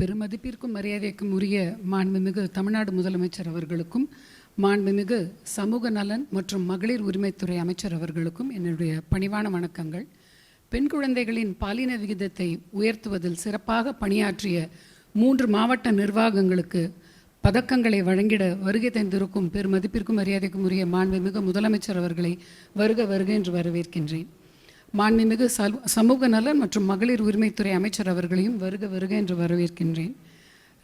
பெருமதிப்பிற்கும் மரியாதைக்கும் உரிய மாண்புமிகு தமிழ்நாடு முதலமைச்சர் அவர்களுக்கும் மாண்புமிகு சமூக நலன் மற்றும் மகளிர் உரிமைத்துறை அமைச்சர் அவர்களுக்கும் என்னுடைய பணிவான வணக்கங்கள். பெண் குழந்தைகளின் பாலின விகிதத்தை உயர்த்துவதில் சிறப்பாக பணியாற்றிய மூன்று மாவட்ட நிர்வாகங்களுக்கு பதக்கங்களை வழங்கிட வருகை தந்திருக்கும் பெருமதிப்பிற்கும் மரியாதைக்கும் உரிய மாண்புமிகு முதலமைச்சர் அவர்களை வருக வருக என்று வரவேற்கின்றேன். மாண்புமிகு சமூக நலன் மற்றும் மகளிர் உரிமைத்துறை அமைச்சர் அவர்களையும் வருக வருக என்று வரவேற்கின்றேன்.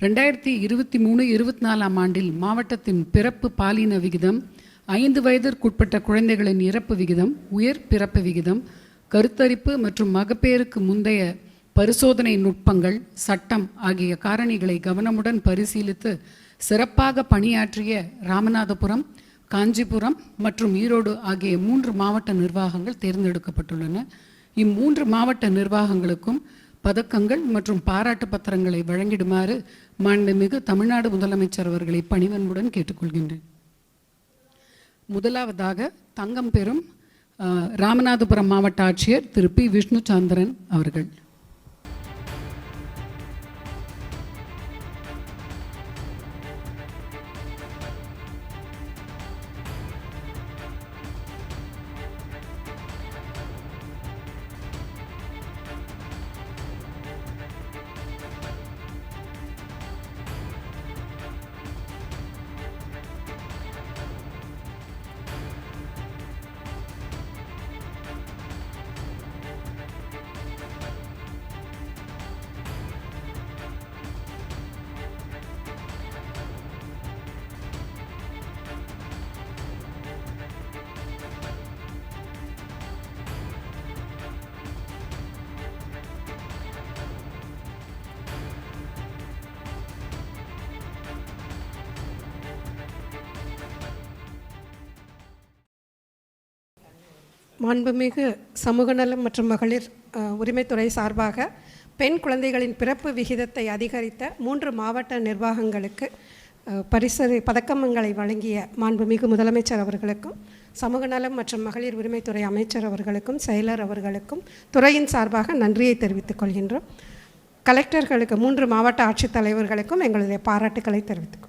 ரெண்டாயிரத்தி இருபத்தி மூணு இருபத்தி நாலாம் ஆண்டில் மாவட்டத்தின் பிறப்பு பாலின விகிதம் ஐந்து வயதிற்குட்பட்ட குழந்தைகளின் இறப்பு விகிதம் உயர் பிறப்பு விகிதம் கருத்தரிப்பு மற்றும் மகப்பேறுக்கு முந்தைய பரிசோதனை நுட்பங்கள் சட்டம் ஆகிய காரணிகளை கவனமுடன் பரிசீலித்து சிறப்பாக பணியாற்றிய ராமநாதபுரம் காஞ்சிபுரம் மற்றும் ஈரோடு ஆகிய மூன்று மாவட்ட நிர்வாகங்கள் தேர்ந்தெடுக்கப்பட்டுள்ளன. இம்மூன்று மாவட்ட நிர்வாகங்களுக்கும் பதக்கங்கள் மற்றும் பாராட்டு பத்திரங்களை வழங்கிடுமாறு மாண்புமிகு தமிழ்நாடு முதலமைச்சர் அவர்களை பணிவன்புடன் கேட்டுக்கொள்கின்றேன். முதலாவதாக தங்கம் பெறும் ராமநாதபுரம் மாவட்ட ஆட்சியர் திரு பி. விஷ்ணு சந்திரன் அவர்கள். மாண்புமிகு சமூக நலம் மற்றும் மகளிர் உரிமைத்துறை சார்பாக பெண் குழந்தைகளின் பிறப்பு விகிதத்தை அதிகரித்த மூன்று மாவட்ட நிர்வாகங்களுக்கு பரிசு பதக்கமங்களை வழங்கிய மாண்புமிகு முதலமைச்சர் அவர்களுக்கும் சமூக நலம் மற்றும் மகளிர் உரிமைத்துறை அமைச்சர் அவர்களுக்கும் செயலர் அவர்களுக்கும் துறையின் சார்பாக நன்றியை தெரிவித்துக் கொள்கின்றோம். கலெக்டர்களுக்கு மூன்று மாவட்ட ஆட்சித்தலைவர்களுக்கும் எங்களுடைய பாராட்டுக்களை தெரிவித்துக்